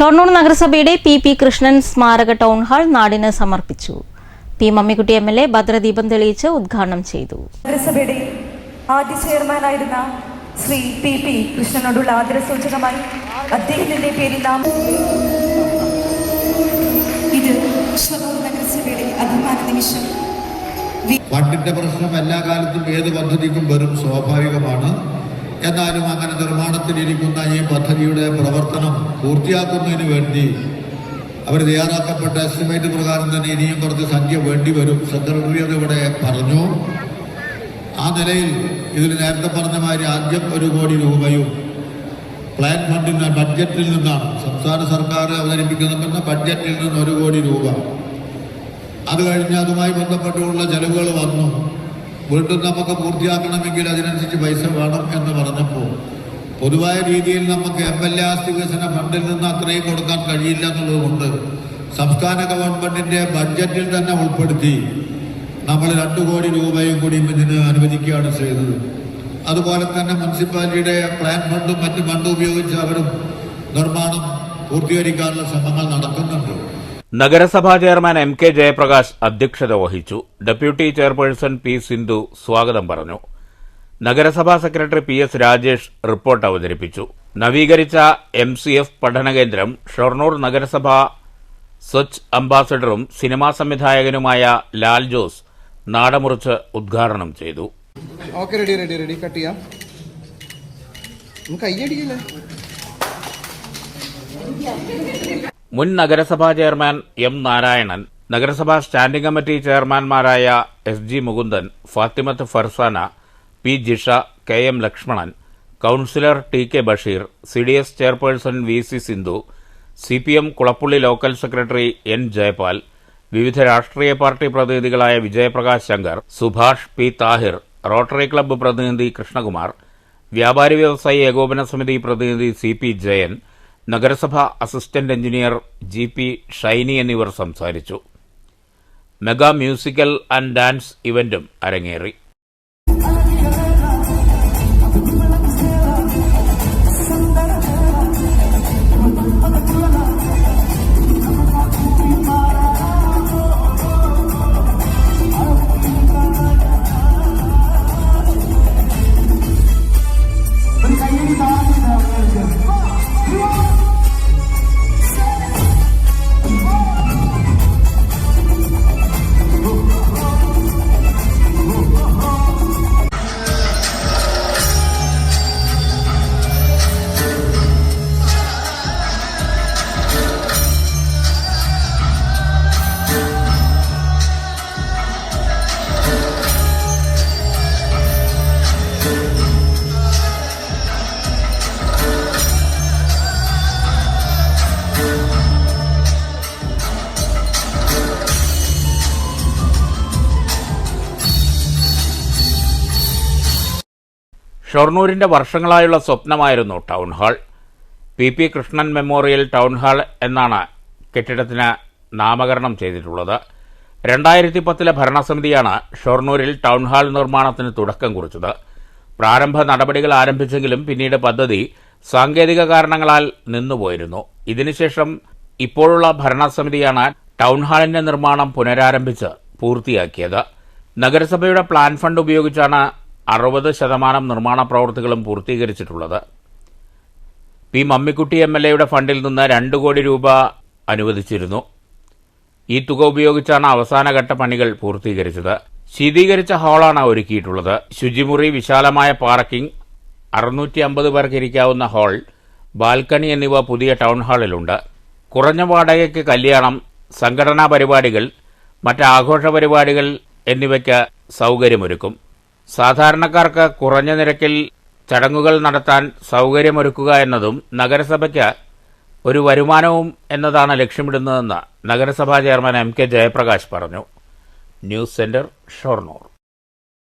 ഷൊർണൂർ നഗരസഭയുടെ P P Krishnan സ്മാരക town hall നാടിന് സമർപ്പിച്ചു. P Mammikutty M L A ഭദ്രദീപം തെളിയിച്ച് ഉദ്ഘാടനം ചെയ്തു. നഗരസഭയുടെ ആദ്യ ചെയർമാനായിരുന്ന ശ്രീ പി പി കൃഷ്ണനോടുള്ള ആദരസൂചകമായി അദ്ദേഹത്തിന്റെ പേരിൽ നാം ഇത് ഷൊർണൂർ നഗരസഭയുടെ അഭിമാന നിമിഷം. ഫണ്ടിന്റെ പ്രശ്നം എല്ലാ കാലത്തും ഏത് പദ്ധതിക്കും വരും സ്വാഭാവികമാണ്. എന്നാലും അങ്ങനെ നിർമ്മാണത്തിലിരിക്കുന്ന ഈ പദ്ധതിയുടെ പ്രവർത്തനം പൂർത്തിയാക്കുന്നതിന് വേണ്ടി അവർ തയ്യാറാക്കപ്പെട്ട എസ്റ്റിമേറ്റ് പ്രകാരം തന്നെ ഇനിയും കുറച്ച് സംഖ്യ വേണ്ടി വരും. സെക്രട്ടറി അത് ഇവിടെ പറഞ്ഞു. ആ നിലയിൽ ഇതിൽ നേരത്തെ പറഞ്ഞ മാതിരി ആദ്യം ഒരു കോടി രൂപയും പ്ലാൻ ഫണ്ടിൽ നിന്ന് ബഡ്ജറ്റിൽ നിന്നാണ്. സംസ്ഥാന സർക്കാർ അവതരിപ്പിക്കുന്ന ബഡ്ജറ്റിൽ നിന്ന് ഒരു കോടി രൂപ. അത് കഴിഞ്ഞ് അതുമായി ബന്ധപ്പെട്ടുള്ള ചെലവുകൾ വന്നു. വീണ്ടും നമുക്ക് പൂർത്തിയാക്കണമെങ്കിൽ അതിനനുസരിച്ച് പൈസ വേണം എന്ന് പറഞ്ഞപ്പോൾ പൊതുവായ രീതിയിൽ നമുക്ക് എം എൽ എ ആസ്തി വികസന ഫണ്ടിൽ നിന്ന് അത്രയും കൊടുക്കാൻ കഴിയില്ല എന്നുള്ളതുകൊണ്ട് സംസ്ഥാന ഗവൺമെന്റിന്റെ ബഡ്ജറ്റിൽ തന്നെ ഉൾപ്പെടുത്തി നമ്മൾ രണ്ടു കോടി രൂപയും കൂടി ഇതിന് അനുവദിക്കുകയാണ് ചെയ്തത്. അതുപോലെ തന്നെ മുനിസിപ്പാലിറ്റിയുടെ പ്ലാൻ ഫണ്ടും മറ്റ് ഫണ്ടും ഉപയോഗിച്ച് അവരും നിർമ്മാണം പൂർത്തീകരിക്കാനുള്ള ശ്രമങ്ങൾ നടക്കുന്നുണ്ട് നഗരസഭാ ചെയർമാൻ എം കെ ജയപ്രകാശ് അധ്യക്ഷത വഹിച്ചു. ഡെപ്യൂട്ടി ചെയർപേഴ്സൺ പി സിന്ധു സ്വാഗതം പറഞ്ഞു. നഗരസഭാ secretary P S Rajesh report അവതരിപ്പിച്ചു. നവീകരിച്ച എം സി എഫ് പഠനകേന്ദ്രം ഷൊർണൂർ നഗരസഭാ സ്വച്ഛ് അംബാസഡറും സിനിമാ സംവിധായകനുമായ ലാൽ ജോസ് നാടമുറിച്ച് ഉദ്ഘാടനം ചെയ്തു. Ready ready ready. മുൻ നഗരസഭാ ചെയർമാൻ എം നാരായണൻ നഗരസഭാ standing committee ചെയർമാൻമാരായ S G Mukundan Fathimath Farsana P Jisha K M Lakshmanan councillor T K Basheer C D S chairperson V C Sindhu C P M Kulappully local secretary N Jayapal വിവിധ രാഷ്ട്രീയ party പ്രതിനിധികളായ Vijayaprakash Shankar Subhash P Thahir rotary club പ്രതിനിധി കൃഷ്ണകുമാർ വ്യാപാരി വ്യവസായി ഏകോപന സമിതി പ്രതിനിധി C P Jayan നഗരസഭ assistant engineer G P Shiny എന്നിവർ സംസാരിച്ചു. മെഗാ മ്യൂസിക്കൽ ആൻഡ് ഡാൻസ് ഇവന്റും അരങ്ങേറി. ഷൊർണൂരിന്റെ വർഷങ്ങളായുള്ള സ്വപ്നമായിരുന്നു town hall. P P Krishnan memorial town hall എന്നാണ് കെട്ടിടത്തിന് നാമകരണം ചെയ്തിട്ടുള്ളത്. രണ്ടായിരത്തി പത്തിലെ ഭരണസമിതിയാണ് ഷൊർണൂരിൽ ടൗൺ ഹാൾ നിർമ്മാണത്തിന് തുടക്കം കുറിച്ചത്. പ്രാരംഭ നടപടികൾ ആരംഭിച്ചെങ്കിലും പിന്നീട് പദ്ധതി സാങ്കേതിക കാരണങ്ങളാൽ നിന്നുപോയിരുന്നു. ഇതിനുശേഷം ഇപ്പോഴുള്ള ഭരണസമിതിയാണ് ടൗൺ ഹാളിന്റെ നിർമ്മാണം പുനരാരംഭിച്ച് പൂർത്തിയാക്കിയത്. നഗരസഭയുടെ പ്ലാൻ ഫണ്ട് ഉപയോഗിച്ചാണ് അറുപത് ശതമാനം നിർമ്മാണ പ്രവൃത്തികളും പൂർത്തീകരിച്ചിട്ടുള്ളത്. പി മമ്മിക്കുട്ടി എം എൽ എയുടെ ഫണ്ടിൽ നിന്ന് രണ്ട് കോടി രൂപ അനുവദിച്ചിരുന്നു. ഈ തുക ഉപയോഗിച്ചാണ് അവസാനഘട്ട പണികൾ പൂർത്തീകരിച്ചത്. ശീതീകരിച്ച ഹാളാണ് ഒരുക്കിയിട്ടുള്ളത്. ശുചിമുറി വിശാലമായ പാർക്കിംഗ് അറുന്നൂറ്റി അമ്പത് പേർക്ക് ഇരിക്കാവുന്ന ഹാൾ ബാൽക്കണി എന്നിവ പുതിയ ടൗൺ ഹാളിലുണ്ട്. കുറഞ്ഞ വാടകയ്ക്ക് കല്യാണം സംഘടനാ പരിപാടികൾ മറ്റ് ആഘോഷ പരിപാടികൾ എന്നിവയ്ക്ക് സൗകര്യമൊരുക്കും. സാധാരണക്കാർക്ക് കുറഞ്ഞ നിരക്കിൽ ചടങ്ങുകൾ നടത്താൻ സൗകര്യമൊരുക്കുക എന്നതും നഗരസഭയ്ക്ക് ഒരു വരുമാനവും എന്നതാണ് ലക്ഷ്യമിടുന്നതെന്ന് നഗരസഭാ ചെയർമാൻ എം കെ ജയപ്രകാശ് പറഞ്ഞു. News centre Shoranur.